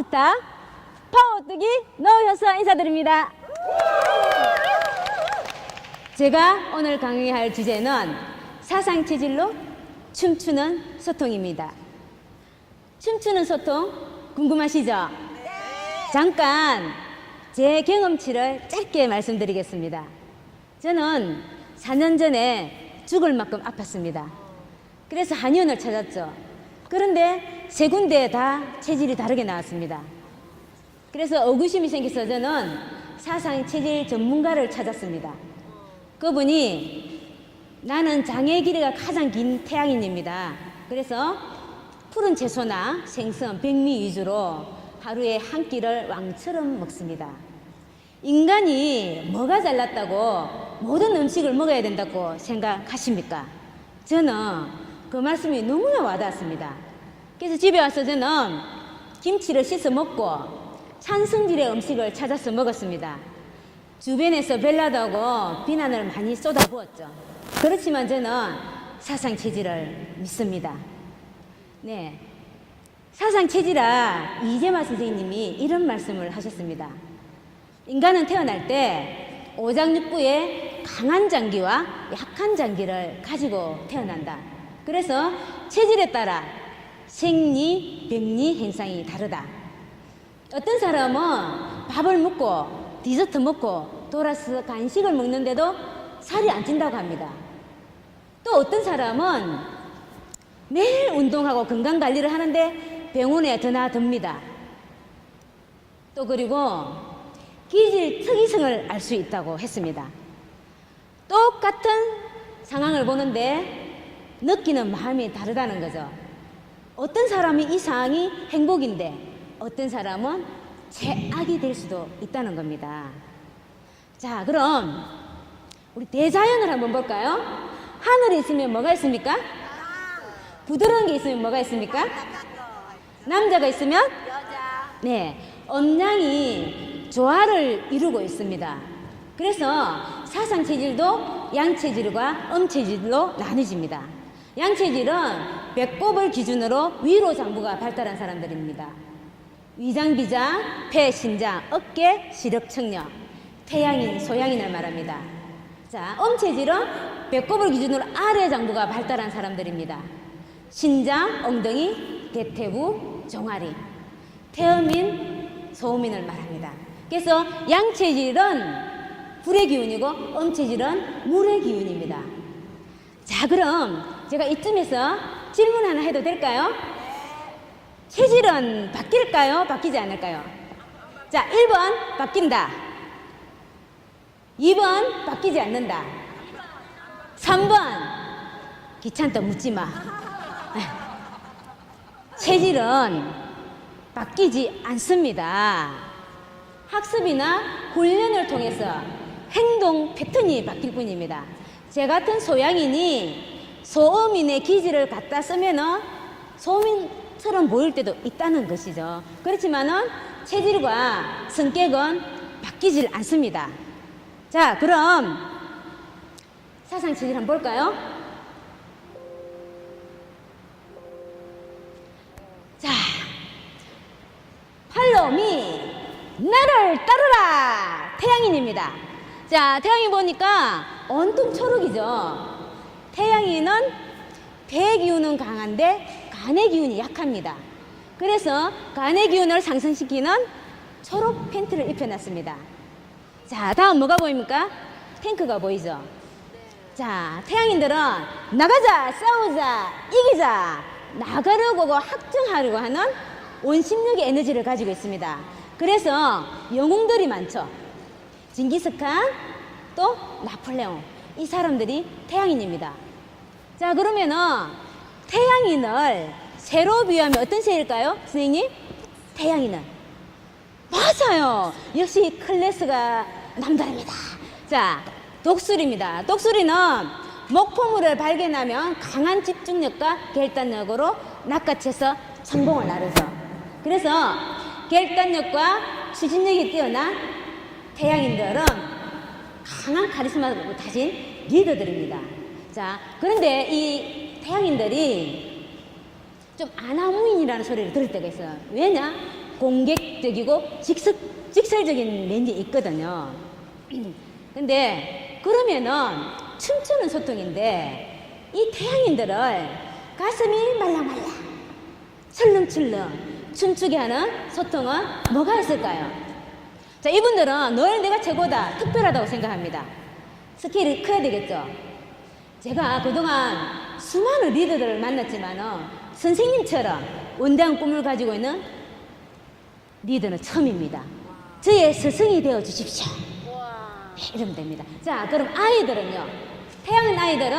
스타 파워뜨기 노효서 인사드립니다. 제가 오늘 강의할 주제는 사상 체질로 춤추는 소통입니다. 춤추는 소통 궁금하시죠? 잠깐 제 경험치를 짧게 말씀드리겠습니다. 저는 4년 전에 죽을 만큼 아팠습니다. 그래서 한의원을 찾았죠. 그런데 세 군데 다 체질이 다르게 나왔습니다. 그래서 의구심이 생겨서 저는 사상 체질 전문가를 찾았습니다. 그분이 나는 장의 길이가 가장 긴 태양인입니다. 그래서 푸른 채소나 생선, 백미 위주로 하루에 한 끼를 왕처럼 먹습니다. 인간이 뭐가 잘났다고 모든 음식을 먹어야 된다고 생각하십니까? 저는 그 말씀이 너무나 와닿았습니다. 그래서 집에 와서 저는 김치를 씻어 먹고 찬성질의 음식을 찾아서 먹었습니다. 주변에서 벨라다고 비난을 많이 쏟아부었죠. 그렇지만 저는 사상 체질을 믿습니다. 네. 사상 체질아 이재마 선생님이 이런 말씀을 하셨습니다. 인간은 태어날 때 오장육부의 강한 장기와 약한 장기를 가지고 태어난다. 그래서 체질에 따라 생리, 병리 현상이 다르다. 어떤 사람은 밥을 먹고 디저트 먹고 돌아서 간식을 먹는데도 살이 안 찐다고 합니다. 또 어떤 사람은 매일 운동하고 건강 관리를 하는데 병원에 드나 듭니다. 또 그리고 기질 특이성을 알 수 있다고 했습니다. 똑같은 상황을 보는데 느끼는 마음이 다르다는 거죠. 어떤 사람이 이 상황이 행복인데 어떤 사람은 최악이 될 수도 있다는 겁니다. 자, 그럼 우리 대자연을 한번 볼까요? 하늘이 있으면 뭐가 있습니까? 부드러운 게 있으면 뭐가 있습니까? 남자가 있으면 네, 음양이 조화를 이루고 있습니다. 그래서 사상 체질도 양 체질과 음 체질로 나뉘집니다. 양 체질은 배꼽을 기준으로 위로 장부가 발달한 사람들입니다. 위장, 비장, 폐, 신장, 어깨, 시력, 청력, 태양인, 소양인을 말합니다. 자, 음 체질은 배꼽을 기준으로 아래 장부가 발달한 사람들입니다. 신장, 엉덩이, 대퇴부, 종아리, 태음인, 소음인을 말합니다. 그래서 양체질은 불의 기운이고 음체질은 물의 기운입니다. 자, 그럼 제가 이쯤에서 질문 하나 해도 될까요? 체질은 바뀔까요? 바뀌지 않을까요? 자, 1번 바뀐다. 2번 바뀌지 않는다. 3번 귀찮다 묻지 마. 체질은 바뀌지 않습니다. 학습이나 훈련을 통해서 행동 패턴이 바뀔 뿐입니다. 제 같은 소양인이 소음인의 기질을 갖다 쓰면은 소음인처럼 보일 때도 있다는 것이죠. 그렇지만은 체질과 성격은 바뀌질 않습니다. 자, 그럼 사상 체질 한번 볼까요? 자, 팔로미 나를 따르라 태양인입니다. 자, 태양인 보니까 온통 초록이죠. 태양인은 배 기운은 강한데 간의 기운이 약합니다. 그래서 간의 기운을 상승시키는 초록 팬티를 입혀놨습니다. 자, 다음 뭐가 보입니까? 탱크가 보이죠? 자, 태양인들은 나가자, 싸우자, 이기자, 나가려고 확증하려고 하는 원심력의 에너지를 가지고 있습니다. 그래서 영웅들이 많죠. 징기스칸, 또 나폴레옹. 이 사람들이 태양인입니다. 자, 그러면은 태양인을 새로 비유하면 어떤 새일까요? 선생님? 태양인은. 맞아요. 역시 클래스가 남다릅니다. 자, 독수리입니다. 독수리는 목포물을 발견하면 강한 집중력과 결단력으로 낚아채서 성공을 나르죠. 그래서 결단력과 추진력이 뛰어난 태양인들은 강한 카리스마를 가진 리더들입니다. 자, 그런데 이 태양인들이 좀 아나무인이라는 소리를 들을 때가 있어요. 왜냐? 공격적이고 직설, 직설적인 면이 있거든요. 근데 그러면은 춤추는 소통인데 이 태양인들을 가슴이 말랑말랑 철렁철렁 춤추게 하는 소통은 뭐가 있을까요? 자, 이분들은 늘 내가 최고다, 특별하다고 생각합니다. 스케일이 커야 되겠죠? 제가 그동안 수많은 리더들을 만났지만은 선생님처럼 원대한 꿈을 가지고 있는 리더는 처음입니다. 저의 스승이 되어 주십시오. 네, 이러면 됩니다. 자, 그럼 아이들은요. 태양인 아이들은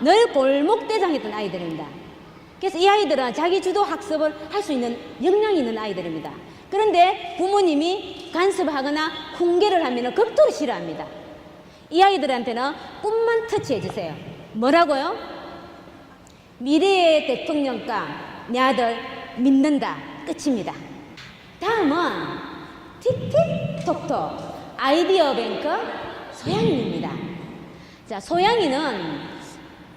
늘 골목대장했던 아이들입니다. 그래서 이 아이들은 자기 주도 학습을 할 수 있는 역량이 있는 아이들입니다. 그런데 부모님이 간섭을 하거나 훈계를 하면 극도로 싫어합니다. 이 아이들한테는 꿈만 터치해 주세요. 뭐라고요? 미래의 대통령감, 내 아들 믿는다. 끝입니다. 다음은 틱틱톡톡 아이디어 뱅크 소양인입니다. 자, 소양이는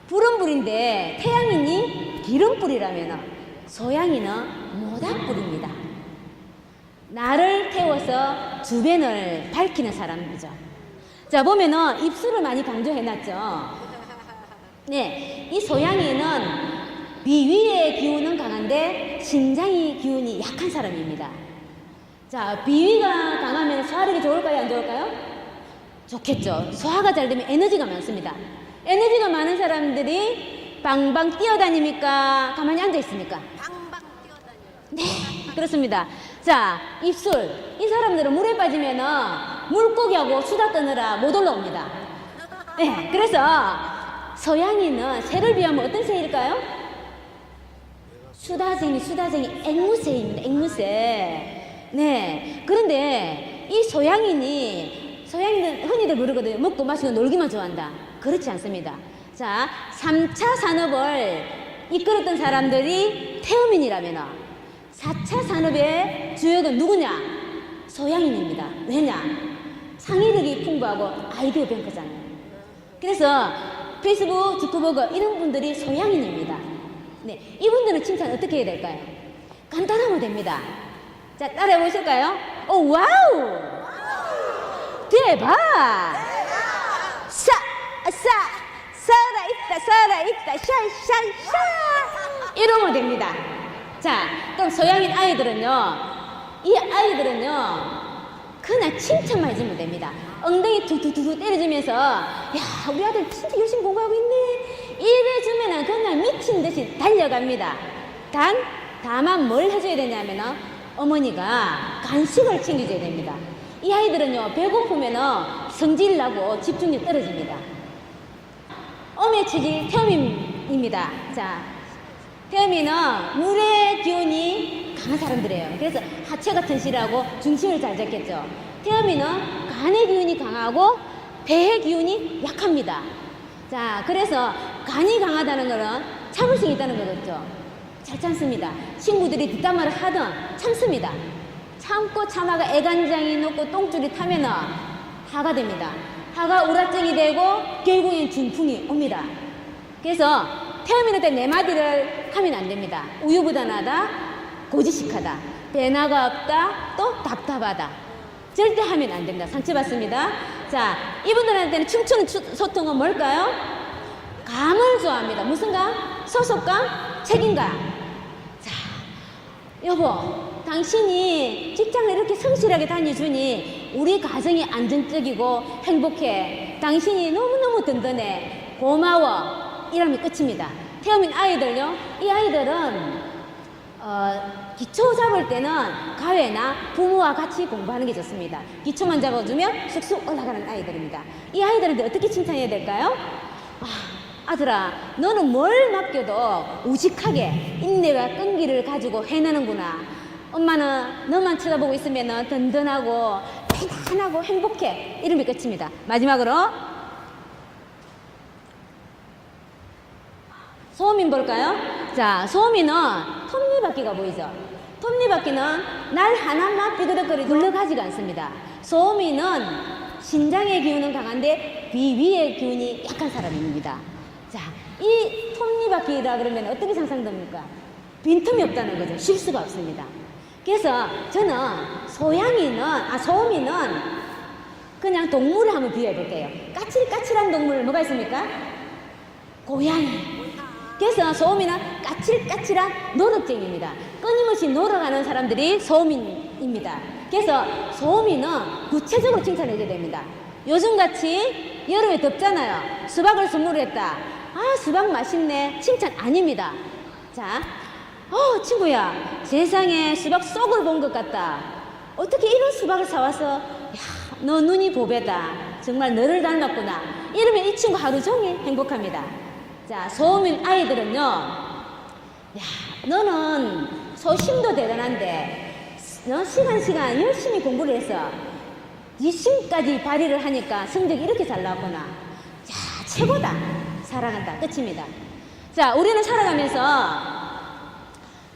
불은불인데 태양인이 기름불이라면 소양이는 모닥불입니다. 나를 태워서 주변을 밝히는 사람이죠. 자, 보면은 입술을 많이 강조해놨죠. 네, 이 소양이는 비위의 기운은 강한데 신장의 기운이 약한 사람입니다. 자, 비위가 강하면 소화력이 좋을까요? 안 좋을까요? 좋겠죠. 소화가 잘 되면 에너지가 많습니다. 에너지가 많은 사람들이 방방 뛰어다닙니까? 가만히 앉아 있습니까? 방방 뛰어다녀요. 네, 그렇습니다. 자, 입술. 이 사람들은 물에 빠지면은 물고기하고 수다 떠느라 못 올라옵니다. 네, 그래서 서양인은 새를 비하면 어떤 새일까요? 수다쟁이, 수다쟁이, 앵무새입니다. 앵무새. 네. 그런데 이 소양인이, 소양인은 흔히들 모르거든요. 먹고 마시고 놀기만 좋아한다. 그렇지 않습니다. 자, 3차 산업을 이끌었던 사람들이 태어민이라면 4차 산업의 주역은 누구냐? 소양인입니다. 왜냐? 상의력이 풍부하고 아이디어 뱅크잖아요. 그래서 페이스북, 주크버거 이런 분들이 소양인입니다. 네, 이분들은 칭찬 어떻게 해야 될까요? 간단하면 됩니다. 자, 따라해 보실까요? 오, 와우! 대박! 사, 사, 살아있다, 살아있다, 샤, 샤, 샤! 이러면 됩니다. 자, 그럼 소양인 아이들은요, 이 아이들은요, 그냥 칭찬만 해주면 됩니다. 엉덩이 두두두두 때려주면서, 야, 우리 아들 진짜 열심히 공부하고 있네. 이래주면은 그냥 미친 듯이 달려갑니다. 단, 다만 뭘 해줘야 되냐면은, 어머니가 간식을 챙겨줘야 됩니다. 이 아이들은요, 배고프면은 성질 나고 집중력 떨어집니다. 어미의 체질 태음입니다. 자, 태음이는 물의 기운이 강한 사람들이에요. 그래서 하체 같은 실하고 중심을 잘 잡겠죠. 태음이는 간의 기운이 강하고 배의 기운이 약합니다. 자, 그래서 간이 강하다는 것은 참을성이 있다는 거겠죠. 잘 참습니다. 친구들이 뒷담화를 하든 참습니다. 참고 참아가 애간장이 녹고 똥줄이 타면은 하가 됩니다. 하가 우라증이 되고 결국엔 중풍이 옵니다. 그래서 태음이는 때네 마디를 하면 안 됩니다. 우유부단하다, 고지식하다, 배나가 없다, 또 답답하다. 절대 하면 안 됩니다. 상처받습니다. 자, 이분들한테는 춤추는 추- 소통은 뭘까요? 감을 좋아합니다. 무슨 감? 소속감? 책임감. 자, 여보, 당신이 직장을 이렇게 성실하게 다녀주니 우리 가정이 안정적이고 행복해. 당신이 너무너무 든든해. 고마워. 이러면 끝입니다. 태어민 아이들요. 이 아이들은 어, 기초 잡을 때는 가회나 부모와 같이 공부하는 게 좋습니다. 기초만 잡아주면 쑥쑥 올라가는 아이들입니다. 이 아이들한테 어떻게 칭찬해야 될까요? 아, 아들아, 너는 뭘 맡겨도 우직하게 인내와 끈기를 가지고 해내는구나. 엄마는 너만 쳐다보고 있으면 든든하고 편안하고 행복해. 이름이 끝입니다. 마지막으로 소음인 볼까요? 자, 소음이는 톱니바퀴가 보이죠? 톱니바퀴는 날 하나만 삐그덕거리 굴러가지가 않습니다. 소음이는 신장의 기운은 강한데 비위의 기운이 약한 사람입니다. 자, 이 톱니바퀴라 그러면 어떻게 상상됩니까? 빈틈이 없다는 거죠. 쉴 수가 없습니다. 그래서 저는 소양이는, 아, 소음이는 그냥 동물을 한번 비유해 볼게요. 까칠까칠한 동물 뭐가 있습니까? 고양이. 그래서 소음이는 까칠까칠한 노력쟁이입니다. 끊임없이 노력하는 사람들이 소음인입니다. 그래서 소음이는 구체적으로 칭찬해줘야 됩니다. 요즘같이 여름에 덥잖아요. 수박을 선물 했다. 아, 수박 맛있네. 칭찬 아닙니다. 자, 어, 친구야. 세상에 수박 쏙을 본 것 같다. 어떻게 이런 수박을 사와서, 야, 너 눈이 보배다. 정말 너를 닮았구나. 이러면 이 친구 하루 종일 행복합니다. 자, 소음인 아이들은요, 야, 너는 소심도 대단한데, 너 시간 시간 열심히 공부를 해서 이 심까지 발휘를 하니까 성적이 이렇게 잘 나왔구나. 야, 최고다. 사랑한다. 끝입니다. 자, 우리는 살아가면서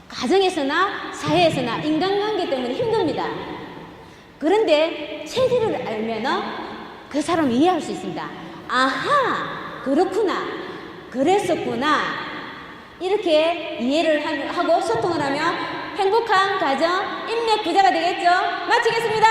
가정에서나 사회에서나 인간관계 때문에 힘듭니다. 그런데 체질을 알면은 그 사람을 이해할 수 있습니다. 아하, 그렇구나. 그랬었구나. 이렇게 이해를 하- 하고 소통을 하면 행복한 가정, 인맥 부자가 되겠죠? 마치겠습니다.